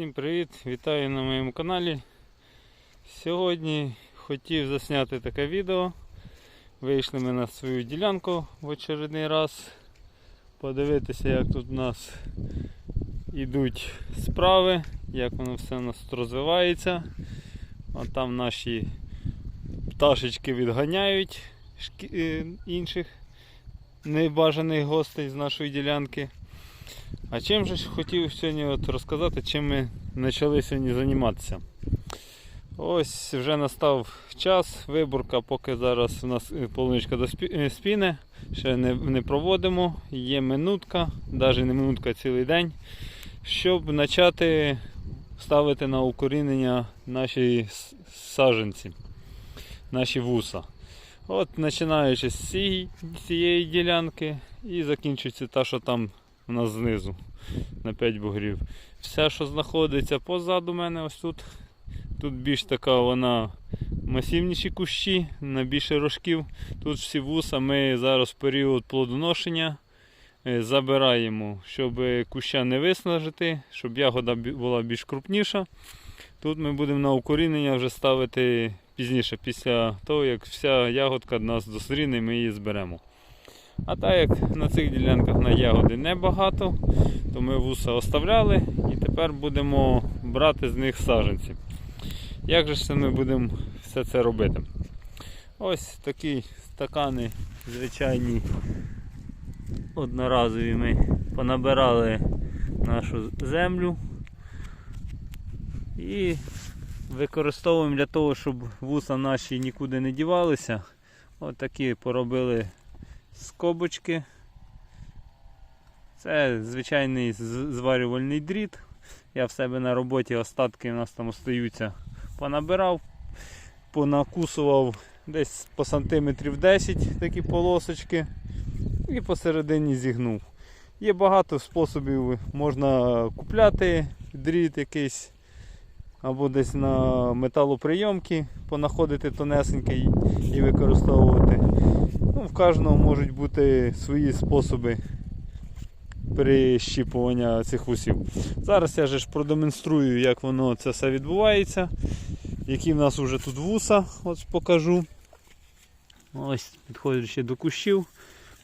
Всім привіт! Вітаю на моєму каналі. Сьогодні хотів засняти таке відео. Вийшли ми на свою ділянку в очередний раз. Подивитися, як тут у нас йдуть справи, як воно все у нас тут розвивається. А там наші пташечки відганяють е, інших небажаних гостей з нашої ділянки. А чим же хотів сьогодні от розказати, чим ми почали сьогодні займатися. Ось вже настав час, виборка, поки зараз у нас е, полуничка доспі- е, спіне, ще не, не проводимо. Є минутка, навіть не минутка, а цілий день, щоб почати ставити на укорінення наші с- саджанці, наші вуса. От починаючи з цієї, цієї ділянки і закінчується та, що там у нас знизу на 5 бугрів. Все, що знаходиться позаду мене, ось тут. Тут більш така вона масивніші кущі, на більше рожків. Тут всі вуса ми зараз в період плодоношення е, забираємо, щоб куща не виснажити, щоб ягода була більш крупніша. Тут ми будемо на укорінення вже ставити пізніше, після того, як вся ягодка в нас дозріне, ми її зберемо. А так як на цих ділянках на ягоди небагато, то ми вуса оставляли і тепер будемо брати з них саджанці. Як же ж ми будемо все це робити? Ось такі стакани звичайні одноразові ми понабирали нашу землю і використовуємо для того, щоб вуса наші нікуди не дівалися. Ось такі поробили скобочки. Це звичайний зварювальний дріт. Я в себе на роботі остатки у нас там остаються. Понабирав, понакусував десь по сантиметрів 10 такі полосочки і посередині зігнув. Є багато способів, можна купляти дріт якийсь або десь на металоприйомки понаходити тонесенький і використовувати. В кожного можуть бути свої способи прищіпування цих вусів. Зараз я же ж продемонструю, як воно це все відбувається. Які в нас вже тут вуса, ось покажу. Ось підходячи до кущів.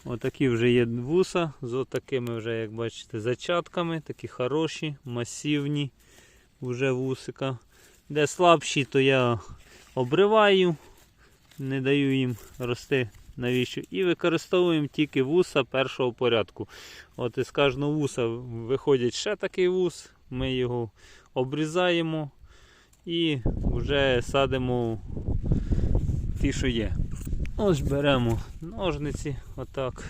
Отакі вже є вуса з отакими вже, як бачите, зачатками, такі хороші, масивні вже вусика. Де слабші, то я обриваю, не даю їм рости навіщо. І використовуємо тільки вуса першого порядку. От із кожного вуса виходить ще такий вус, ми його обрізаємо і вже садимо ті, що є. Ось беремо ножниці, отак.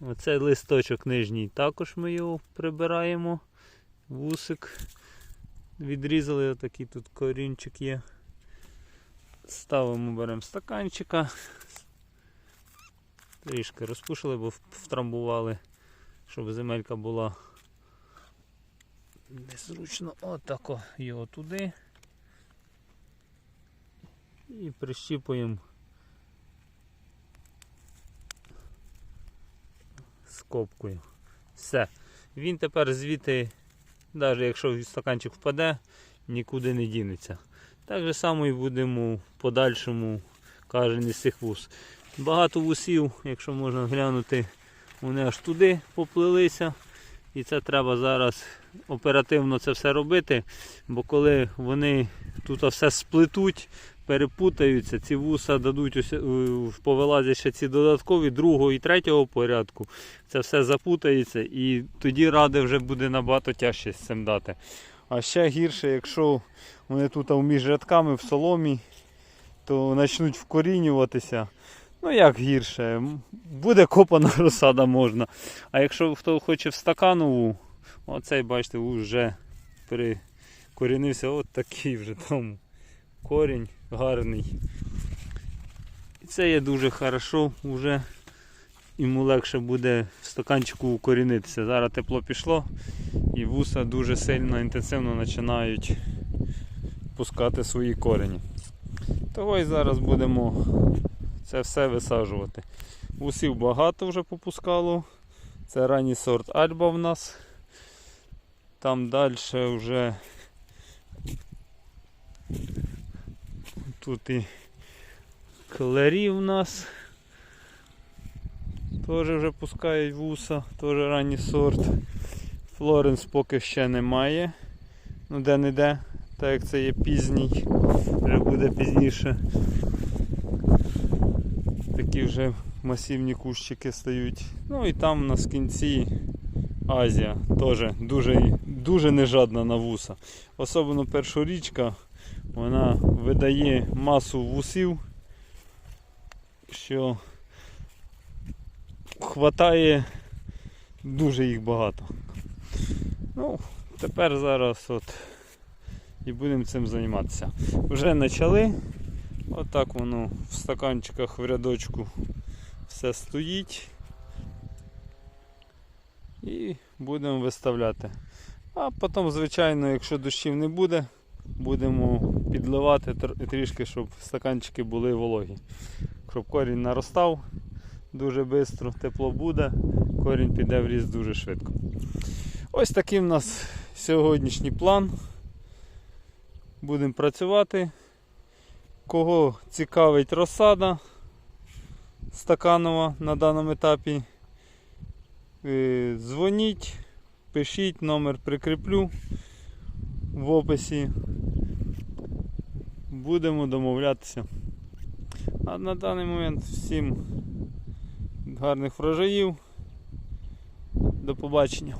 Оцей листочок нижній також ми його прибираємо. Вусик. Відрізали, отакий тут корінчик є. Ставимо, беремо стаканчика. Трішки розпушили, бо втрамбували, щоб земелька була незручно. Отако його туди. І прищіпуємо скобкою. Все. Він тепер звідти, навіть якщо стаканчик впаде, нікуди не дінеться. Так же само і будемо в подальшому кожен із цих вуз. Багато вусів, якщо можна глянути, вони аж туди поплилися. І це треба зараз оперативно це все робити, бо коли вони тут все сплетуть, перепутаються, ці вуса дадуть ось, е, повилазять ще ці додаткові другого і третього порядку. Це все запутається і тоді ради вже буде набагато тяжче з цим дати. А ще гірше, якщо вони тут між рядками в соломі, то почнуть вкорінюватися. Ну як гірше, буде копана розсада можна. А якщо хто хоче в стаканову, оцей, бачите, вже перекорінився, от такий вже там корінь гарний. І це є дуже хорошо, вже йому легше буде в стаканчику укорінитися. Зараз тепло пішло і вуса дуже сильно інтенсивно починають пускати свої корені. Того і зараз будемо це все висаджувати. Вусів багато вже попускало. Це ранній сорт Альба в нас. там далі вже тут і кларі в нас. Теж вже пускають вуса, теж ранній сорт. Флоренс поки ще немає. Ну де не де, так як це є пізній, вже буде пізніше. Такі вже масивні кущики стають. Ну і там у нас кінці Азія теж дуже, дуже нежадна на вуса. Особливо першорічка, вона видає масу вусів, що хватає дуже їх багато. Ну, тепер зараз от і будемо цим займатися. Вже почали. Отак воно в стаканчиках в рядочку все стоїть. І будемо виставляти. А потім, звичайно, якщо дощів не буде, будемо підливати трішки, щоб стаканчики були вологі. Щоб корінь наростав дуже швидко, тепло буде, корінь піде в ріст дуже швидко. Ось такий в нас сьогоднішній план. Будемо працювати. Кого цікавить розсада стаканова на даному етапі, е, дзвоніть, пишіть, номер прикріплю в описі. Будемо домовлятися. А на даний момент всім гарних врожаїв. До побачення.